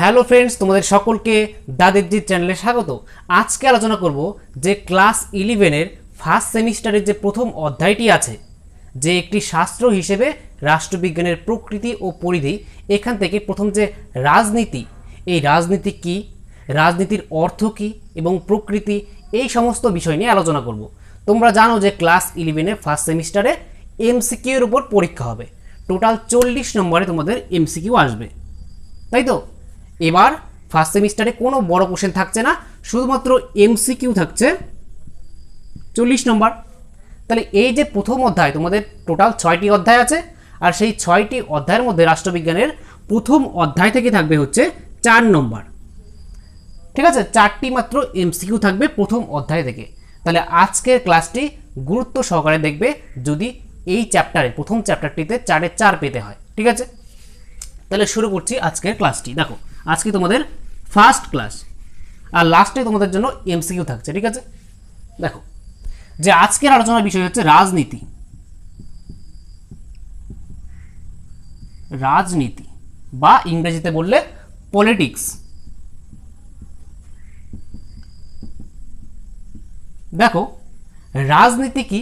Hello friends, তোমাদের সকলকে দাদেরজির চ্যানেলে স্বাগত। আজকে আলোচনা করব যে ক্লাস ইলেভেনের ফার্স্ট সেমিস্টারের যে প্রথম অধ্যায়টি আছে, যে একটি শাস্ত্র হিসেবে রাষ্ট্রবিজ্ঞানের প্রকৃতি ও পরিধি, এখান থেকে প্রথম যে রাজনীতি, এই রাজনীতি কি, রাজনীতির অর্থ কী এবং প্রকৃতি, এই সমস্ত বিষয় নিয়ে আলোচনা করব। তোমরা জানো যে ক্লাস ইলেভেনের ফার্স্ট সেমিস্টারে এমসিকিউর উপর পরীক্ষা হবে। টোটাল চল্লিশ নম্বরে তোমাদের এমসিকিউ আসবে। তাই তো? এবার ফার্স্ট সেমিস্টারে কোনো বড় কোশ্চেন থাকছে না, শুধুমাত্র এমসিকিউ থাকছে। চল্লিশ নম্বর। তাহলে এই যে প্রথম অধ্যায়, তোমাদের টোটাল ছয়টি অধ্যায় আছে, আর সেই ছয়টি অধ্যায়ের মধ্যে রাষ্ট্রবিজ্ঞানের প্রথম অধ্যায় থেকে থাকবে হচ্ছে চার নম্বর। ঠিক আছে? চারটি মাত্র এমসিকিউ থাকবে প্রথম অধ্যায় থেকে। তাহলে আজকের ক্লাসটি গুরুত্ব সহকারে দেখবে যদি এই চ্যাপ্টারে প্রথম চ্যাপ্টারটিতে চারে চার পেতে হয়। ঠিক আছে? তাহলে শুরু করছি আজকের ক্লাসটি দেখো, আজকে তোমাদের ফার্স্ট ক্লাস আর লাস্টে তোমাদের জন্য এমসিকিউ থাকছে, ঠিক আছে? দেখো, যে আজকের আলোচনার বিষয় হচ্ছে রাজনীতি। রাজনীতি বা ইংরেজিতে বললে পলিটিক্স দেখো, রাজনীতি কি?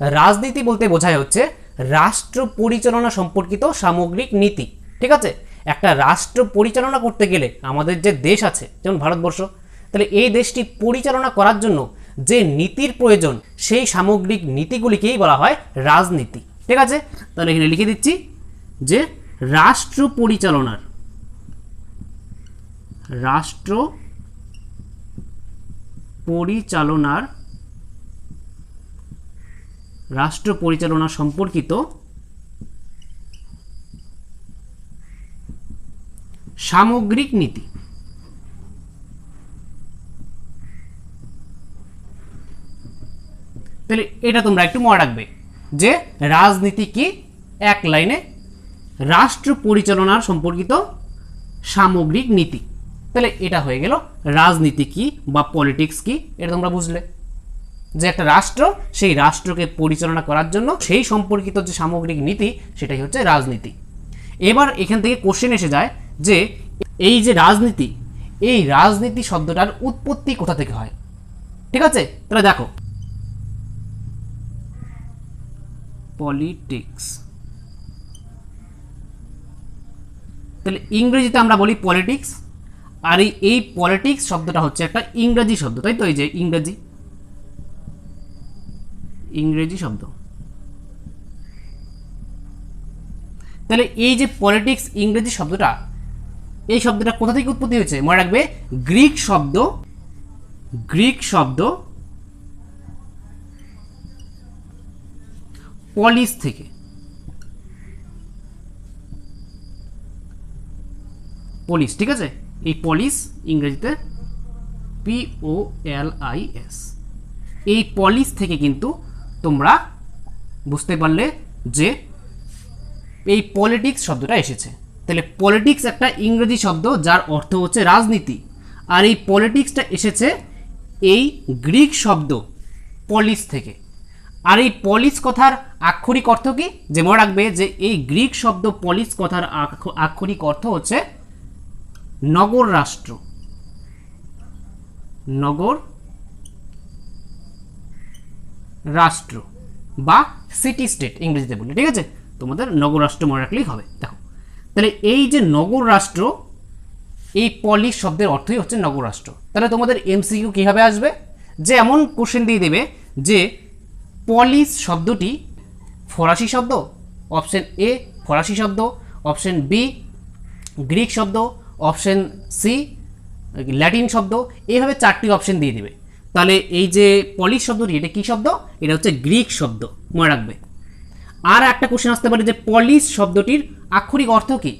রাজনীতি বলতে বোঝায় হচ্ছে রাষ্ট্র পরিচালনা সম্পর্কিত সামগ্রিক নীতি। ঠিক আছে? একটা রাষ্ট্র পরিচালনা করতে গেলে আমাদের যে দেশ আছে, যেমন ভারতবর্ষ, তাহলে এই দেশটি পরিচালনা করার জন্য যে নীতির প্রয়োজন, সেই সামগ্রিক নীতিগুলিকেই বলা হয় রাজনীতি। ঠিক আছে? তাহলে এখানে লিখে দিচ্ছি যে রাষ্ট্র পরিচালনার রাষ্ট্র পরিচালনার, রাষ্ট্র পরিচালনা সম্পর্কিত সামগ্রিক নীতি। তাহলে এটা তোমরা একটু মনে রাখবে যে রাজনীতি কি? এক লাইনে রাষ্ট্র পরিচালনার সম্পর্কিত সামগ্রিক নীতি। তাহলে এটা হয়ে গেল রাজনীতি কি বা পলিটিক্স কি, এটা তোমরা বুঝলে। যে একটা রাষ্ট্র, সেই রাষ্ট্রকে পরিচালনা করার জন্য সেই সম্পর্কিত যে সামগ্রিক নীতি, সেটাই হচ্ছে রাজনীতি। এবার এখান থেকে কোশ্চেন এসে যায় যে এই যে রাজনীতি, এই রাজনীতি শব্দটার উৎপত্তি কোথা থেকে হয়? ঠিক আছে? তাহলে দেখো। পলিটিক্স। তাহলে ইংরেজিতে আমরা বলি পলিটিক্স, আর এই এই পলিটিক্স শব্দটা হচ্ছে একটা ইংরেজি শব্দ, তাই তো? এই যে ইংরেজি। ইংরেজি শব্দ। তাহলে এই যে পলিটিক্স ইংরেজি শব্দটা এই শব্দটা কোথা থেকে উৎপত্তি হয়েছে? মনে রাখবে, গ্রিক শব্দ গ্রিক শব্দ পলিস থেকে। পলিস, ঠিক আছে? এই পলিস ইংরেজিতে P O L I S. এই পলিস থেকে কিন্তু তোমরা বুঝতে পারলে যে এই পলিটিক্স শব্দটা এসেছে। তাহলে পলিটিক্স একটা ইংরেজি শব্দ যার অর্থ হচ্ছে রাজনীতি। আর এই পলিটিক্সটা এসেছে এই গ্রিক শব্দ পলিস থেকে। আর এই পলিস কথার আক্ষরিক অর্থ কি? যে মনে রাখবে যে এই গ্রিক শব্দ পলিস কথার আক্ষরিক অর্থ হচ্ছে নগর রাষ্ট্র। নগর রাষ্ট্র বা সিটি স্টেট ইংরেজিতে বলি। ঠিক আছে? তোমাদের নগর রাষ্ট্র মনে রাখলেই হবে। দেখো। তাহলে এই যে নগর রাষ্ট্র, এই পলিশ শব্দের অর্থই হচ্ছে নগর রাষ্ট্র। তাহলে তোমাদের এমসিকিউ কীভাবে আসবে? যে এমন কোশ্চেন দিয়ে দেবে যে পলিশ শব্দটি ফরাসি শব্দ অপশন এ ফরাসি শব্দ অপশন বি গ্রিক শব্দ অপশন সি ল্যাটিন শব্দ, এইভাবে চারটি অপশন দিয়ে দেবে। তাহলে এই যে পলিশ শব্দটি, এটা কী শব্দ? এটা হচ্ছে গ্রিক শব্দ। মনে রাখবে। আর একটা কোশ্চেন আসতে পারে যে পলিশ শব্দটির আক্ষরিক অর্থ কী?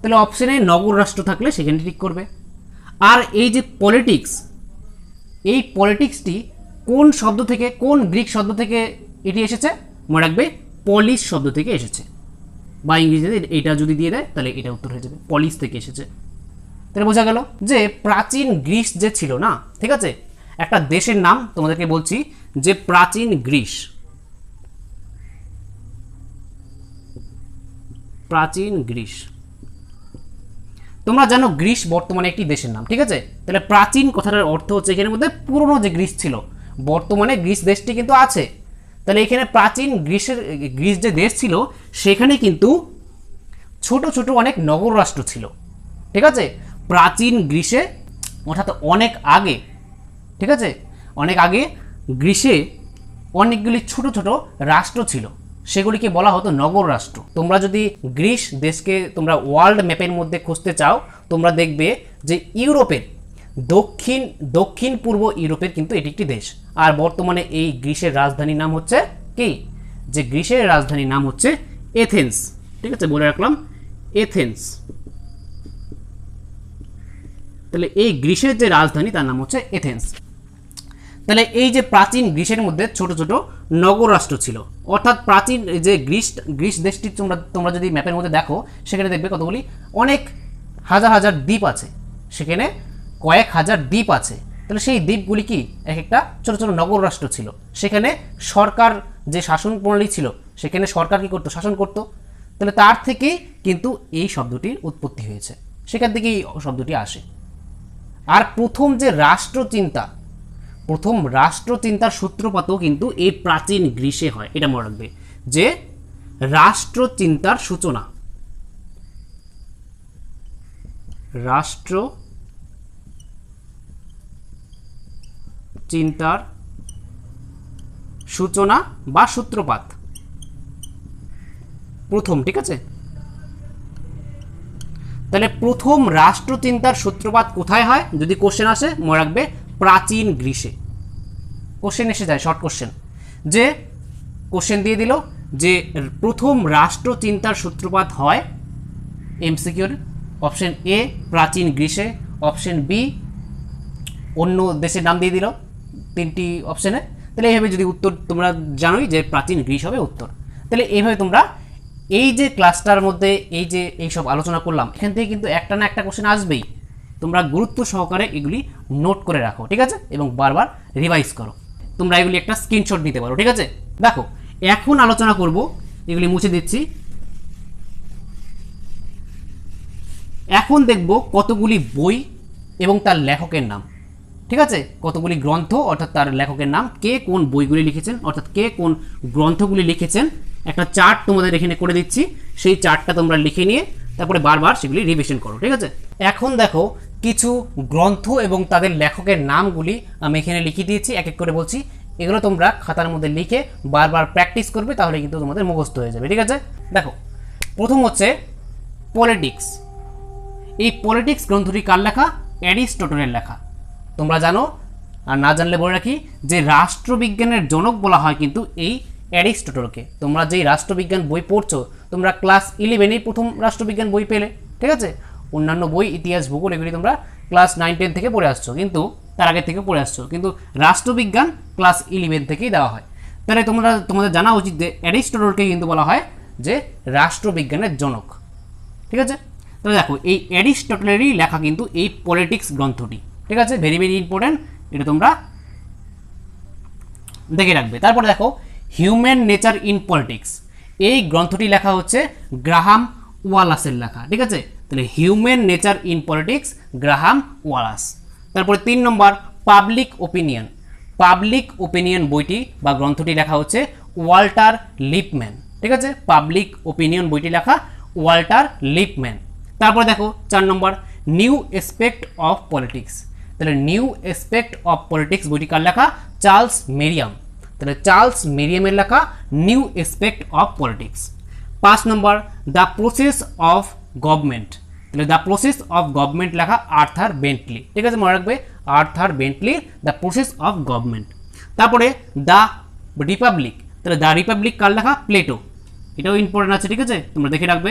তাহলে অপশানে নগর রাষ্ট্র থাকলে সেখানে ঠিক করবে। আর এই যে পলিটিক্স এই পলিটিক্সটি কোন শব্দ থেকে, কোন গ্রিক শব্দ থেকে এটি এসেছে? মনে রাখবে পলিশ শব্দ থেকে এসেছে। বা ইংরেজিতে এটা যদি দিয়ে দেয়, তাহলে এটা উত্তর হয়ে যাবে পলিশ থেকে এসেছে। তাহলে বোঝা গেল যে প্রাচীন গ্রিস যে ছিল না, ঠিক আছে? একটা দেশের নাম তোমাদেরকে বলছি যে প্রাচীন গ্রিস। প্রাচীন গ্রীস। তোমরা জানো গ্রীস বর্তমানে একটি দেশের নাম, ঠিক আছে? তাহলে প্রাচীন কথাটার অর্থ হচ্ছে এখানের মধ্যে পুরনো যে গ্রীস ছিল, বর্তমানে গ্রীস দেশটি কিন্তু আছে। তাহলে এখানে প্রাচীন গ্রিসের, গ্রীস যে দেশ ছিল, সেখানে কিন্তু ছোট ছোট অনেক নগর রাষ্ট্র ছিল, ঠিক আছে? প্রাচীন গ্রিসে অর্থাৎ অনেক আগে, ঠিক আছে? অনেক আগে গ্রিসে অনেকগুলি ছোট ছোট রাষ্ট্র ছিল। সেগুলিকে বলা হতো নগর রাষ্ট্র। তোমরা যদি গ্রিস দেশকে তোমরা ওয়ার্ল্ড ম্যাপের মধ্যে খুঁজতে চাও, তোমরা দেখবে যে ইউরোপের দক্ষিণ দক্ষিণ পূর্ব ইউরোপের কিন্তু এটি একটি দেশ। আর বর্তমানে এই গ্রিসের রাজধানীর নাম হচ্ছে কি? যে গ্রিসের রাজধানীর নাম হচ্ছে এথেন্স। ঠিক আছে, বলে রাখলাম, এথেন্স। তাহলে এই গ্রিসের যে রাজধানী, তার নাম হচ্ছে এথেন্স। তাহলে এই যে প্রাচীন গ্রিসের মধ্যে ছোট ছোট নগর রাষ্ট্র ছিল। অর্থাৎ প্রাচীন যে গ্রিস গ্রিস দেশটি তোমরা তোমরা যদি ম্যাপের মধ্যে দেখো, সেখানে দেখবে কতগুলি? অনেক হাজার হাজার দ্বীপ আছে। সেখানে কয়েক হাজার দ্বীপ আছে। তাহলে সেই দ্বীপগুলি কি? এক একটা ছোট ছোট নগর রাষ্ট্র ছিল। সেখানে সরকার যে শাসন প্রণালী ছিল, সেখানে সরকার কি করতো? শাসন করতো। তাহলে তার থেকেই কিন্তু এই শব্দটির উৎপত্তি হয়েছে। সেখান থেকেই এই শব্দটি আসে। আর প্রথম যে রাষ্ট্রচিন্তা প্রথম রাষ্ট্রচিন্তার সূত্রপাতও কিন্তু এই প্রাচীন গ্রীসে হয়, এটা মনে রাখবে। যে রাষ্ট্রচিন্তার সূচনা। রাষ্ট্র চিন্তার সূচনা বা সূত্রপাত। প্রথম, ঠিক আছে? তাহলে প্রথম রাষ্ট্রচিন্তার সূত্রপাত কোথায় হয়? যদি কোশ্চেন আসে, মনে রাখবে প্রাচীন গ্রীসে কোশ্চেন এসে যায় শর্ট কোশ্চেন যে কোশ্চেন দিয়ে দিল যে প্রথম রাষ্ট্রচিন্তার সূত্রপাত হয় এমসিকিউর অপশন এ প্রাচীন গ্রীসে অপশন বি অন্য দেশের নাম দিয়ে দিল তিনটি অপশনে তাহলে এইভাবে যদি উত্তর তোমরা জানোই যে প্রাচীন গ্রীস হবে উত্তর। তাহলে এইভাবে তোমরা এই যে ক্লাসটার মধ্যে এই যে এইসব আলোচনা করলাম, এখান থেকে কিন্তু একটা না একটা কোশ্চেন আসবেই। তোমরা গুরুত্ব সহকারে এগুলি নোট করে রাখো, ঠিক আছে? এবং বারবার রিভাইজ করো। তোমরা এগুলি একটা স্ক্রিনশট নিতে পারো, ঠিক আছে? দেখো, এখন আলোচনা করব, এগুলি মুছে দিচ্ছি। এখন দেখব কতগুলি বই এবং তার লেখকের নাম, ঠিক আছে? কতগুলি গ্রন্থ, অর্থাৎ তার লেখকের নাম, কে কোন বইগুলি লিখেছেন, অর্থাৎ কে কোন গ্রন্থগুলি লিখেছেন। একটা চার্ট তোমাদের এখানে করে দিচ্ছি, সেই চার্টটা তোমরা লিখে নিয়ে তারপরে বারবার সেগুলি রিভিশন করো, ঠিক আছে? এখন দেখো কিছু গ্রন্থ এবং তাদের লেখকের নামগুলি আমি এখানে লিখে দিয়েছি, এক এক করে বলছি। এগুলো তোমরা খাতার মধ্যে লিখে বারবার প্র্যাকটিস করবে, তাহলে কিন্তু তোমাদের মুখস্থ হয়ে যাবে, ঠিক আছে? দেখো, প্রথম হচ্ছে পলিটিক্স এই পলিটিক্স গ্রন্থটি কার লেখা? অ্যারিস্টটলের লেখা। তোমরা জানো, আর না জানলে বলে রাখি, যে রাষ্ট্রবিজ্ঞানের জনক বলা হয় কিন্তু এই অ্যারিস্টটলকে। তোমরা যেই রাষ্ট্রবিজ্ঞান বই পড়ছো, তোমরা ক্লাস ইলেভেনেই প্রথম রাষ্ট্রবিজ্ঞান বই পেলে, ঠিক আছে? অন্যান্য বই, ইতিহাস, ভূগোল, এগুলি তোমরা ক্লাস নাইন টেন থেকে পড়ে আসছো, কিন্তু তার আগে থেকে পড়ে আসছো। কিন্তু রাষ্ট্রবিজ্ঞান ক্লাস ইলেভেন থেকেই দেওয়া হয়। তাহলে তোমরা, তোমাদের জানা উচিত যে অ্যারিস্টটলকে কিন্তু বলা হয় যে রাষ্ট্রবিজ্ঞানের জনক। ঠিক আছে? তাহলে দেখো, এই অ্যারিস্টটলেরই লেখা কিন্তু এই পলিটিক্স গ্রন্থটি। ঠিক আছে? ভেরি ভেরি ইম্পর্ট্যান্ট এটা তোমরা দেখে রাখবে। তারপরে দেখো হিউম্যান নেচার ইন পলিটিক্স এই গ্রন্থটি লেখা হচ্ছে গ্রাহাম ওয়ালাসের লেখা। ঠিক আছে? তাহলে human nature in politics Graham Wallas তারপরে তিন নম্বর পাবলিক ওপিনিয়ন পাবলিক ওপিনিয়ন বইটি বা গ্রন্থটি লেখা হচ্ছে ওয়াল্টার লিপম্যান। ঠিক আছে? পাবলিক ওপিনিয়ন বইটি লেখা ওয়াল্টার লিপম্যান। তারপর দেখো, চার নম্বর নিউ এসপেক্ট অফ পলিটিক্স তাহলে নিউ এসপেক্ট অফ পলিটিক্স বইটি কার লেখা? Charles Merriam. তাহলে চার্লস মেরিয়ামের লেখা নিউ এসপেক্ট অফ পলিটিক্স পাঁচ নম্বর দ্য প্রসেস অফ গভর্নমেন্ট তাহলে দ্য প্রসেস অফ গভর্নমেন্ট লেখা আর্থার বেন্টলি ঠিক আছে, মনে রাখবে? Arthur Bentley the process of government তারপরে দ্য রিপাবলিক তাহলে দ্য রিপাবলিক কার লেখা? প্লেটো এটাও ইম্পর্টেন্ট আছে, ঠিক আছে? তোমরা দেখে রাখবে।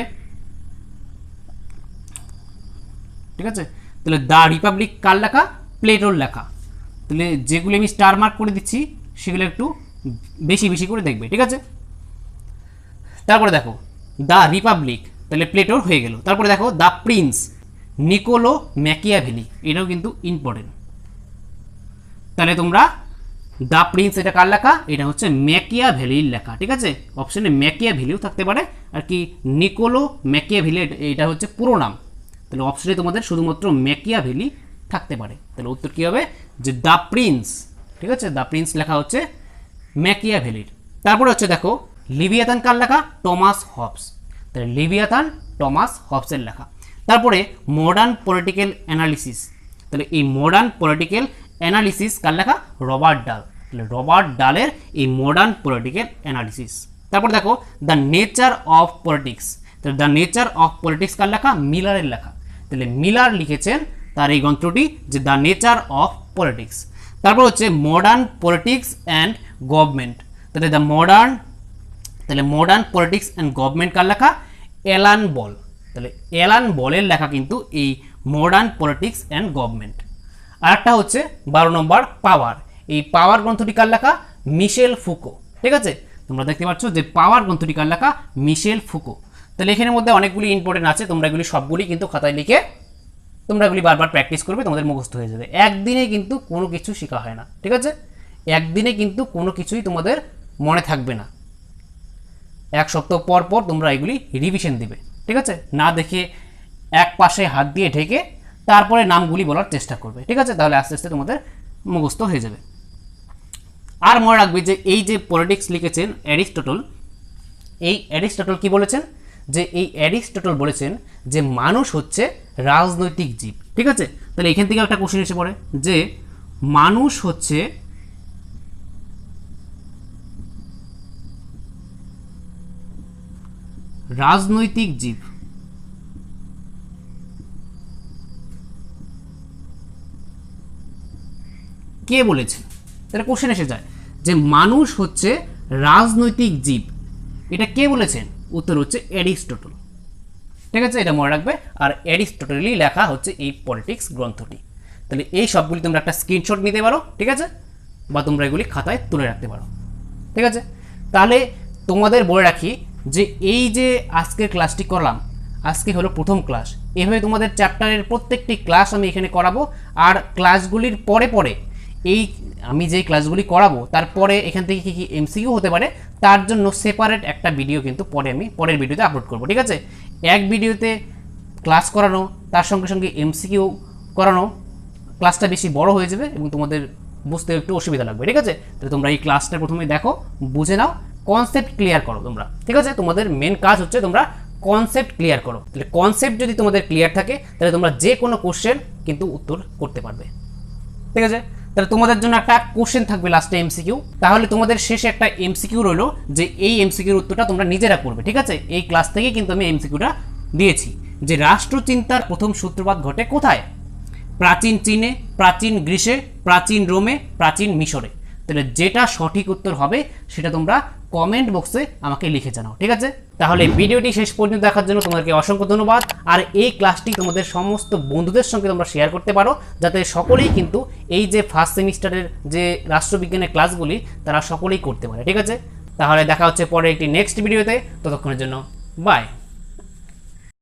ঠিক আছে? তাহলে দ্য রিপাবলিক কার লেখা? প্লেটোর লেখা। তাহলে যেগুলি আমি স্টার মার্ক করে দিচ্ছি, সেগুলো একটু বেশি বেশি করে দেখবে, ঠিক আছে? তারপরে দেখো দ্য রিপাবলিক তাহলে প্লেটোর হয়ে গেল। তারপরে দেখো দ্য প্রিন্স নিকোলো ম্যাকিয়াভেলি এটাও কিন্তু ইম্পর্টেন্ট তাহলে তোমরা দ্য প্রিন্স এটা কার লেখা? এটা হচ্ছে ম্যাকিয়া ভ্যালির লেখা, ঠিক আছে? অপশানে ম্যাকিয়া ভ্যালিও থাকতে পারে। আর কি নিকোলো ম্যাকিয়া ভ্যালি এটা হচ্ছে পুরো নাম। তাহলে অপশানে তোমাদের শুধুমাত্র ম্যাকিয়া ভ্যালি থাকতে পারে। তাহলে উত্তর কী হবে? যে দ্য প্রিন্স ঠিক আছে? দ্য প্রিন্স লেখা হচ্ছে ম্যাকিয়া ভ্যালির তারপরে হচ্ছে দেখো লিবিয়াতান কার লেখা? টমাস হবস তাহলে লিবিয়াতান টমাস হবসের লেখা। তারপরে মডার্ন পলিটিক্যাল অ্যানালিসিস তাহলে এই মডার্ন পলিটিক্যাল অ্যানালিসিস কার লেখা? রবার্ট ডাল। তাহলে রবার্ট ডালের এই মডার্ন পলিটিক্যাল অ্যানালিসিস তারপর দেখো দ্য নেচার অফ পলিটিক্স তাহলে দ্য নেচার অফ পলিটিক্স কার লেখা? মিলারের লেখা। তাহলে মিলার লিখেছেন তার এই গ্রন্থটি যে দ্য নেচার অফ পলিটিক্স তারপর হচ্ছে মডার্ন পলিটিক্স অ্যান্ড গভর্নমেন্ট তাহলে দ্য মডার্ন তাহলে মডার্ন পলিটিক্স অ্যান্ড গভর্নমেন্ট কার লেখা? Alan Ball. তাহলে এলান বলের লেখা কিন্তু এই মডার্ন পলিটিক্স অ্যান্ড গভর্নমেন্ট আর একটা হচ্ছে বারো নম্বর পাওয়ার এই পাওয়ার গ্রন্থটি কার লেখা? Michel Foucault. ঠিক আছে? তোমরা দেখতে পাচ্ছ যে পাওয়ার গ্রন্থটি কার লেখা? Michel Foucault. তাহলে এখানের মধ্যে অনেকগুলি ইম্পর্টেন্ট আছে, তোমরা এগুলি সবগুলি কিন্তু খাতায় লিখে তোমরা এগুলি বারবার প্র্যাকটিস করবে, তোমাদের মুখস্থ হয়ে যাবে। একদিনে কিন্তু কোনো কিছু শেখা হয় না। ঠিক আছে? একদিনে কিন্তু কোনো কিছুই তোমাদের মনে থাকবে না। এক সপ্তাহ পর পর তোমরা এগুলি রিভিশন দিবে, ঠিক আছে? না দেখে এক পাশে হাত দিয়ে ঢেকে তারপরে নামগুলি বলার চেষ্টা করবে, ঠিক আছে? তাহলে আস্তে আস্তে তোমাদের মুখস্থ হয়ে যাবে। আর মনে রাখবে যে এই যে পলিটিক্স লিখেছেন অ্যারিস্টটল, এই অ্যারিস্টটল কি বলেছেন? যে এই অ্যারিস্টটল বলেছেন যে মানুষ হচ্ছে রাজনৈতিক জীব, ঠিক আছে? তাহলে এখান থেকে একটা কোশ্চেন এসে পড়ে যে মানুষ হচ্ছে রাজনৈতিক জীব। কে বলেছে তাহলে কোশ্চেন এসে যায়। যে মানুষ হচ্ছে রাজনৈতিক জীব। এটা কে বলেছেন? উত্তর হচ্ছে অ্যারিস্টটল। ঠিক আছে? এটা মনে রাখবে। আর অ্যারিস্টটলই লেখা হচ্ছে এই পলিটিক্স গ্রন্থটি। তাহলে এই সবগুলি তোমরা একটা স্ক্রিনশট নিতে পারো, ঠিক আছে? বা তোমরা এগুলি খাতায় তুলে রাখতে পারো। ঠিক আছে? তাহলে তোমাদের বলে রাখি যে এই যে আজকের ক্লাসটি করলাম, আজকে হলো প্রথম ক্লাস এভাবে তোমাদের চ্যাপ্টারের প্রত্যেকটি ক্লাস আমি এখানে করাবো, আর ক্লাসগুলির পরে পরে এই আমি যেই ক্লাসগুলি করাবো, তারপরে এখান থেকে কী কী এমসিকিউ হতে পারে, তার জন্য সেপারেট একটা ভিডিও কিন্তু পরে আমি পরের ভিডিওতে আপলোড করব, ঠিক আছে? এক ভিডিওতে ক্লাস করানো, তার সঙ্গে সঙ্গে এমসিকিউ করানো ক্লাসটা বেশি বড় হয়ে যাবে এবং তোমাদের বুঝতে একটু অসুবিধা লাগবে, ঠিক আছে? তাহলে তোমরা এই ক্লাসটা প্রথমে দেখো, বুঝে নাও কনসেপ্ট ক্লিয়ার করো তোমরা। ঠিক আছে? তোমাদের মেন কাজ হচ্ছে তোমরা কনসেপ্ট ক্লিয়ার করো। তাহলে কনসেপ্ট যদি তোমাদের ক্লিয়ার থাকে, তাহলে তোমরা যে কোনো কোশ্চেন কিন্তু উত্তর করতে পারবে। ঠিক আছে? তাহলে তোমাদের জন্য একটা কোশ্চেন থাকবে লাস্টে এমসিকিউ তাহলে তোমাদের শেষে একটা এমসিকিউ রইল যে এই এমসিকিউর উত্তরটা তোমরা নিজেরা করবে। ঠিক আছে? এই ক্লাস থেকে কিন্তু আমি এমসিকিউটা দিয়েছি। যে রাষ্ট্রচিন্তার প্রথম সূত্রপাত ঘটে কোথায়? প্রাচীন চীনে, প্রাচীন গ্রীসে প্রাচীন রোমে, প্রাচীন মিশরে। তাহলে যেটা সঠিক উত্তর হবে, সেটা তোমরা কমেন্ট বক্সে আমাকে লিখে জানাও, ঠিক আছে? তাহলে ভিডিওটি শেষ পর্যন্ত দেখার জন্য তোমাদেরকে অসংখ্য ধন্যবাদ। আর এই ক্লাসটি তোমাদের সমস্ত বন্ধুদের সঙ্গে তোমরা শেয়ার করতে পারো, যাতে সকলেই কিন্তু এই যে ফার্স্ট সেমিস্টারের যে রাষ্ট্রবিজ্ঞানের ক্লাসগুলি তারা সকলেই করতে পারে, ঠিক আছে? তাহলে দেখা হচ্ছে পরে একটি নেক্সট ভিডিওতে ততক্ষণের জন্য বাই